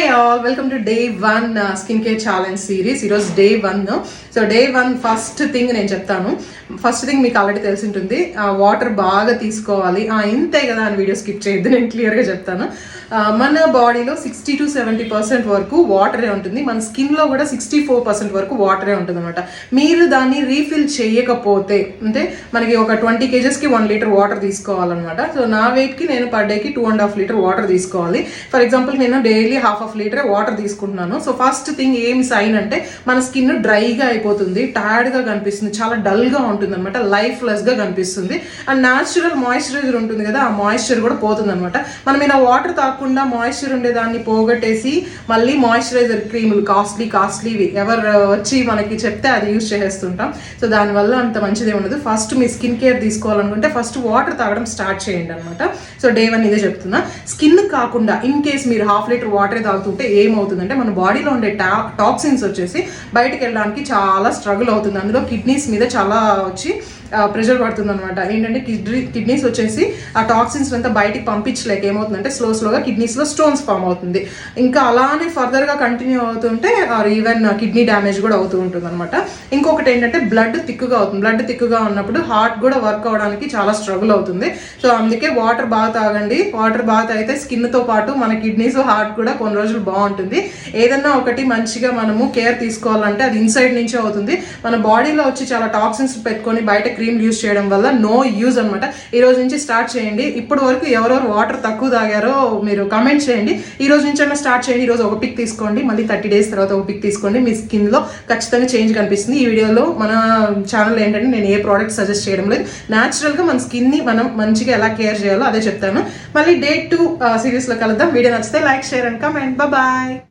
Hi all welcome to day one skin care challenge series ఈరోజు day one so day one first thing నేను చెప్తాను. First thing మీకు already తెలిసి ఉంటుంది water బాగా తీసుకోవాలి. ఆ, ఇంతే కదా అని వీడియో స్కిప్ చేయొద్దు నేను క్లియర్గా చెప్తాను. మన బాడీలో సిక్స్టీ టు సెవెంటీ పర్సెంట్ వరకు వాటరే ఉంటుంది. మన స్కిన్లో కూడా సిక్స్టీ ఫోర్ పర్సెంట్ వరకు వాటరే ఉంటుంది అనమాట మీరు దాన్ని రీఫిల్ చేయకపోతే అంటే మనకి ఒక ట్వంటీ కేజెస్కి వన్ లీటర్ వాటర్ తీసుకోవాలన్నమాట. సో నా వెయిట్కి నేను పర్ డేకి two and half litre water తీసుకోవాలి. ఫర్ ఎగ్జాంపుల్ నేను daily half of litre water తీసుకుంటున్నాను. సో ఫస్ట్ థింగ్ ఏం సైన్ అంటే మన స్కిన్ డ్రైగా అయిపోతుంది టైర్డ్గా కనిపిస్తుంది చాలా డల్గా ఉంటుంది అనమాట లైఫ్లెస్గా కనిపిస్తుంది. అండ్ న్యాచురల్ మాయిశ్చరైజర్ ఉంటుంది కదా ఆ మాయిశ్చర్ కూడా పోతుంది అనమాట మనం ఇలా వాటర్ తాకుండా మాయిశ్చర్ ఉండేదాన్ని పోగొట్టేసి మళ్ళీ మాయిశ్చరైజర్ క్రీములు కాస్ట్లీ కాస్ట్లీవి ఎవరు వచ్చి మనకి చెప్తే అది యూజ్ చేసేస్తుంటాం. సో దానివల్ల అంత మంచిదే ఉండదు. ఫస్ట్ మీ స్కిన్ కేర్ తీసుకోవాలనుకుంటే ఫస్ట్ వాటర్ తాగడం స్టార్ట్ చేయండి అనమాట సో డే వన్ ఇదే చెప్తున్నా. స్కిన్ కాకుండా ఇన్ కేస్ మీరు హాఫ్ లీటర్ వాటర్ తాగుతుంటే ఏమవుతుందంటే మన బాడీలో ఉండే టా టాక్సిన్స్ వచ్చేసి బయటకు వెళ్ళడానికి చాలా స్ట్రగుల్ అవుతుంది. అందులో కిడ్నీస్ మీద చాలా వచ్చి ప్రెషర్ పడుతుంది అనమాట ఏంటంటే కిడ్నీ కిడ్నీస్ వచ్చేసి ఆ టాక్సిన్స్ అంతా బయటికి పంపించలేక ఏమవుతుందంటే స్లో స్లోగా కిడ్నీస్లో స్టోన్స్ ఫామ్ అవుతుంది. ఇంకా అలానే ఫర్దర్గా కంటిన్యూ అవుతుంటే ఆర్ ఈవెన్ కిడ్నీ డ్యామేజ్ కూడా అవుతూ ఉంటుంది అనమాట ఇంకొకటి ఏంటంటే బ్లడ్ థిక్గా అవుతుంది. బ్లడ్ థిక్గా ఉన్నప్పుడు హార్ట్ కూడా వర్క్ అవడానికి చాలా స్ట్రగుల్ అవుతుంది. సో అందుకే వాటర్ బాగా తాగండి. వాటర్ బాగా తాగితే స్కిన్తో పాటు మన కిడ్నీస్ హార్ట్ కూడా కొన్ని రోజులు బాగుంటుంది. ఏదన్నా ఒకటి మంచిగా మనము కేర్ తీసుకోవాలంటే అది ఇన్సైడ్ నుంచే అవుతుంది. మన బాడీలో వచ్చి చాలా టాక్సిన్స్ పెట్టుకొని బయట క్రీమ్ యూజ్ చేయడం వల్ల నో యూజ్ అనమాట ఈ రోజు నుంచి స్టార్ట్ చేయండి. ఇప్పటి వరకు ఎవరెవరు వాటర్ తక్కువ తాగారో మీరు కమెంట్ చేయండి. ఈ రోజు నుంచి అయినా స్టార్ట్ చేయండి. ఈ రోజు ఒక పిక్ తీసుకోండి. మళ్ళీ థర్టీ డేస్ తర్వాత ఒక పిక్ తీసుకోండి. మీ స్కిన్లో ఖచ్చితంగా చేంజ్ కనిపిస్తుంది. ఈ వీడియోలో మన ఛానల్ ఏంటంటే నేను ఏ ప్రోడక్ట్ సజెస్ట్ చేయడం లేదు. న్యాచురల్గా మన స్కిన్ని మనం మంచిగా ఎలా కేర్ చేయాలో అదే చెప్తాను. మళ్ళీ డే టూ సిరీస్లో కలుద్దాం. వీడియో నచ్చితే like share and comment bye-bye.